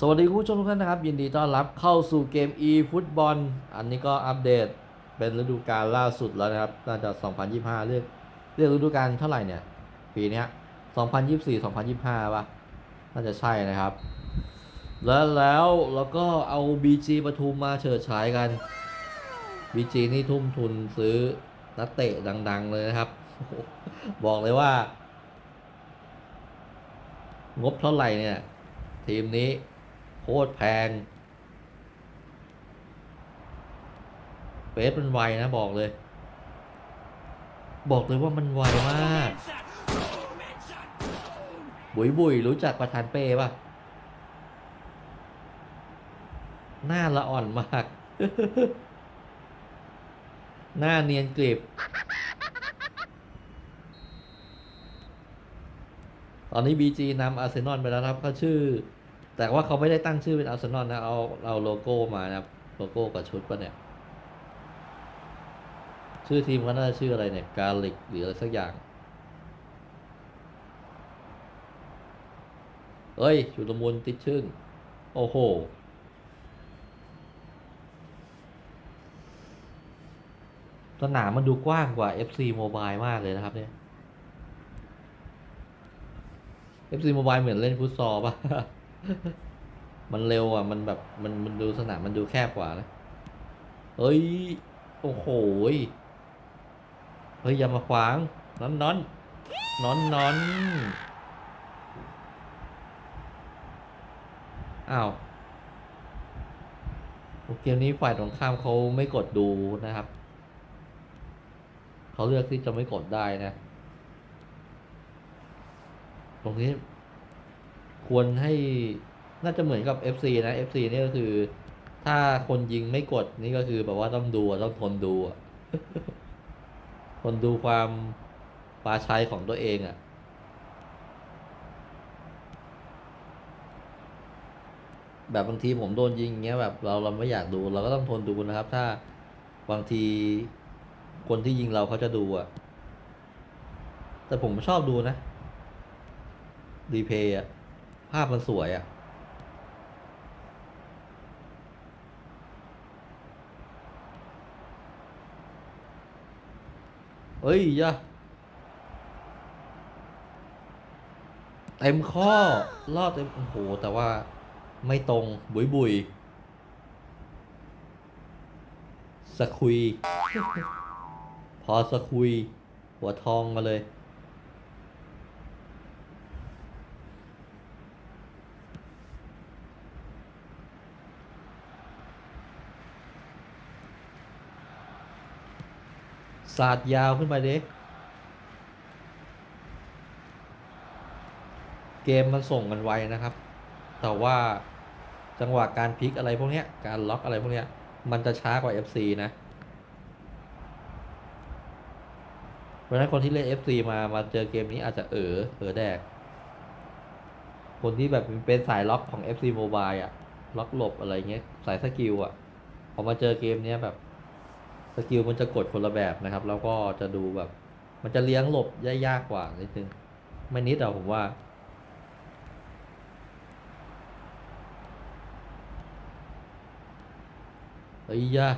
สวัสดีคุณผู้ชมทุกท่านนะครับ ยินดีต้อนรับเข้าสู่เกม e ฟุตบอลอันนี้ก็อัปเดตเป็นฤดูกาลล่าสุดแล้วนะครับ น่าจะ 2025 เรียกเรียกฤดูกาลเท่าไหร่เนี่ย ปีนี้2024 2025 ป่ะ น่าจะใช่นะครับ แล้วแล้วแล้วก็เอา BG ปทุมมาเฉิดฉายกัน BG นี่ทุ่มทุนซื้อนักเตะดัง ๆ เลยนะครับ บอกเลยว่า งบเท่าไหร่เนี่ย ทีมนี้ โคตรแพงเฟสมันไวนะบอกเลย บอกเลยว่ามันไวมาก บุยบุยรู้จักประธานเป้ป่ะ หน้าละอ่อนมาก หน้าเนียนกริบตอนนี้ BG นำอาร์เซนอลไปแล้วครับเขาชื่อ แต่ว่าเขาไม่ได้ตั้งชื่อเป็นอาร์เซนอลนะ เอาเอาโลโก้มานะครับ โลโก้กับชุดปะเนี่ย ชื่อทีมก็น่าจะชื่ออะไรเนี่ยกาลิกหรืออะไรสักอย่าง เอ้ยชุลมุนติดชึ่งโอ้โหสนามมันดูกว้างกว่า FC Mobile มากเลยนะครับเนี่ย FC Mobile เหมือนเล่นฟุตซอลป่ะ มันเร็วอะ มันแบบ มัน มันดูสนามมันดูแคบกว่านะ เฮ้ย โอ้โห เฮ้ย อย่ามาขวาง นอนนอนนอนนอนอ้าวเกมนี้ฝ่ายตรงข้ามเขาไม่กดดูนะครับ เขาเลือกที่จะไม่กดได้นะ ตรงนี้ ควรให้น่าจะเหมือนกับ FC นะ FC นี่ก็คือ ถ้าคนยิงไม่กดนี่ก็คือแบบว่าต้องดูต้องทนดูทนดูความปลาชัยของตัวเองอะแบบบางทีผมโดนยิงเงี้ยแบบเราเราไม่อยากดู เราก็ต้องทนดูนะครับ ถ้าบางทีคนที่ยิงเราเขาจะดูอะแต่ผมชอบดูนะรีเพย์อะาพมันสวยอะเอ้ยยะเต็มข้อรอดเต็มโอ้โห แต่ว่าไม่ตรงบุยบุยสะคุย พอสะคุย หัวทองมาเลย สาดยาวขึ้นไปดิเกมมันส่งกันไวนะครับ แต่ว่าจังหวะการพลิกอะไรพวกเนี้ยการล็อกอะไรพวกเนี้ยมันจะช้ากว่า FC นะเพราะฉะนั้นคนที่เล่น FC มามาเจอเกมนี้อาจจะเออเออแดก คนที่แบบเป็นสายล็อกของ FC Mobile อะล็อกหลบอะไรเงี้ย สายสกิลอะพอมาเจอเกมนี้แบบ สกิลมันจะกดคนละแบบนะครับ แล้วก็จะดูแบบ มันจะเลี้ยงหลบยากกว่านิดนึงไม่นิดเอะผมว่าเฮ้ยยะ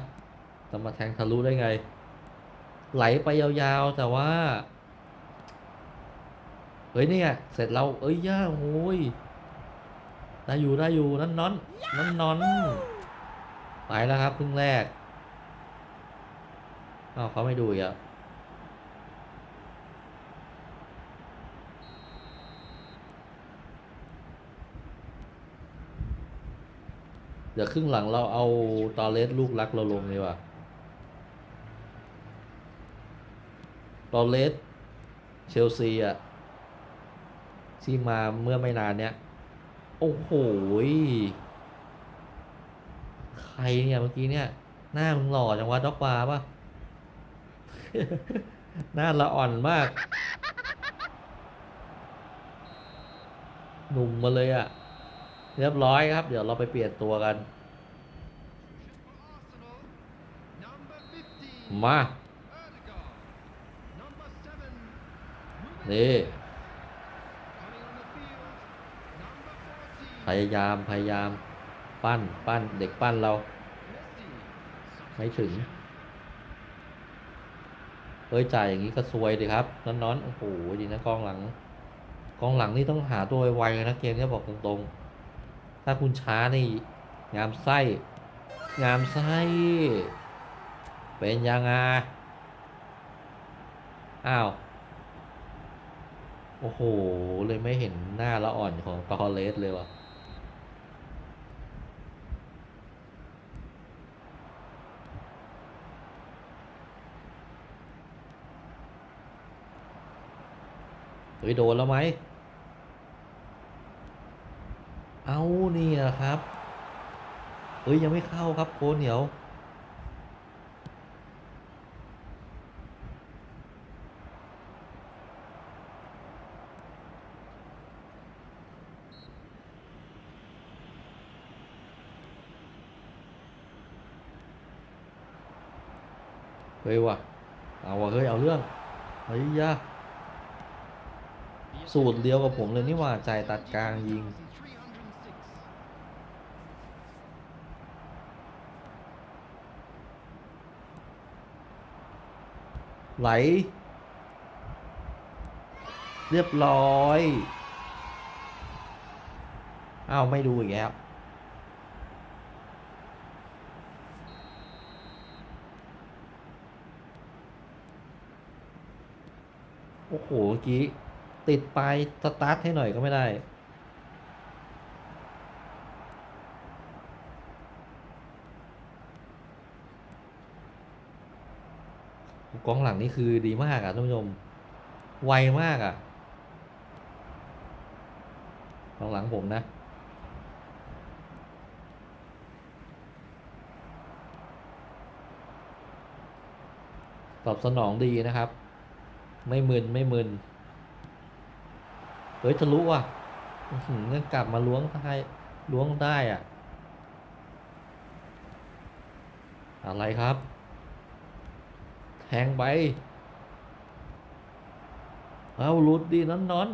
จะมาแทงทะลุได้ไง ไหลไปยาวๆ แต่ว่า เฮ้ยเนี่ยเสร็จเราเอ้ยย่าโอ้ยได้อยู่ได้อยู่นั่นนอนนั่นนอนไปแล้วครับครึ่งแรก อ้าวเขาไม่ดูอีกอะเดี๋ยวครึ่งหลังเราเอาตอเลสลูกรักเราลงดีกว่าตอเลสเชลซีอะที่มาเมื่อไม่นานเนี้ย โอ้โหใครเนี่ยเมื่อกี้เนี่ย หน้ามึงหล่อจังวะด็อกบาร์ป่ะ หน้าละอ่อนมาก หนุ่มมาเลยอะ่ะ เรียบร้อยครับ เดี๋ยวเราไปเปลี่ยนตัวกัน มานี่พยายามพยายาม ปั้นปั้นเด็กปั้นเรา ไม่ถึง เฮ้ยจ่ายอย่างนี้ก็ซวยดีครับนอนนอนๆโอ้โหดีนะกองหลัง กองหลังนี่ต้องหาตัวไวๆเลยนะเกมนี้บอกตรงๆ ถ้าคุณช้านี่งามไส้ งามไส้ เป็นยังไงอ้าว โอ้โห เลยไม่เห็นหน้าละอ่อนของตอเลสเลยว่ะ เฮ้ยโดนแล้วไหม เอานี่นะครับ เฮ้ยยังไม่เข้าครับโคเหนียวเฮ้ยว่ะ เอาว่ะเฮ้ยเอาเรื่องเฮ้ยยะ สูตรเดียวกับผมเลยนี่หว่าใจตัดกลางยิง ไหล เรียบร้อยอ้าวไม่ดูอีกแล้วโอ้โหเมื่อกี้ ติดปลายสตาร์ทให้หน่อยก็ไม่ได้ กองหลังนี่คือดีมากอะท่านผู้ชม ไวมากอะกองหลังผมนะตอบสนองดีนะครับ ไม่มึนไม่มึน เฮ้ยทะลุว่ะอื้อหือยังกลับมาล้วงได้ล้วงได้อะ อะไรครับ แทงไป เอาลุดดีนอนนอน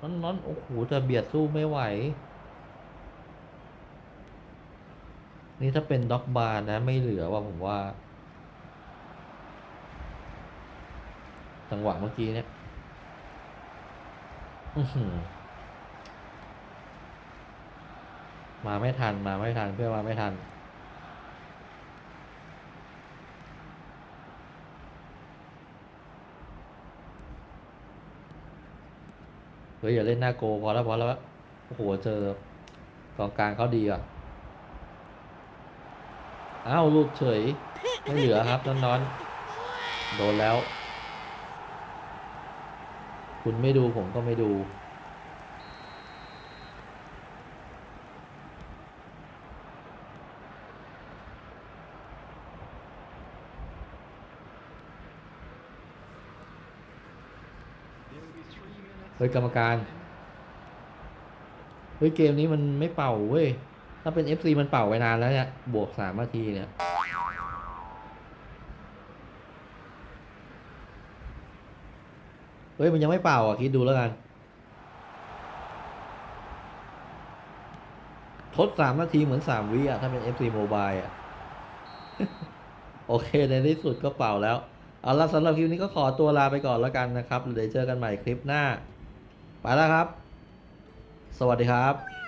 นอนนอนโอ้โหจะเบียดสู้ไม่ไหว นี่ถ้าเป็นด็อกบาร์นะ ไม่เหลือว่าผมว่า จังหวะเมื่อกี้เนี่ย มาไม่ทัน มาไม่ทัน เพื่อนมาไม่ทัน เฮ้ยอย่าเล่นหน้าโกพอแล้วพอแล้วโอ้โหเจอกองกลางเขาดีอะอ้าวลุดเฉย ไม่เหลือครับ นอนๆโดนแล้ว คุณไม่ดูผมก็ไม่ดู เฮ้ยกรรมการ เฮ้ยเกมนี้มันไม่เป่าเว้ย ถ้าเป็น FC มันเป่าไว้นานแล้วเนี่ย บวกสามนาทีเนี่ย เฮ้ย มันยังไม่เป่าอะ คิดดูแล้วกัน ทดสามนาทีเหมือนสามวิอะ ถ้าเป็น FC Mobile อะ โอเค ในที่สุดก็เป่าแล้ว เอาละสำหรับคลิปนี้ก็ขอตัวลาไปก่อนแล้วกันนะครับ เดี๋ยวเจอกันใหม่คลิปหน้า ไปแล้วครับ สวัสดีครับ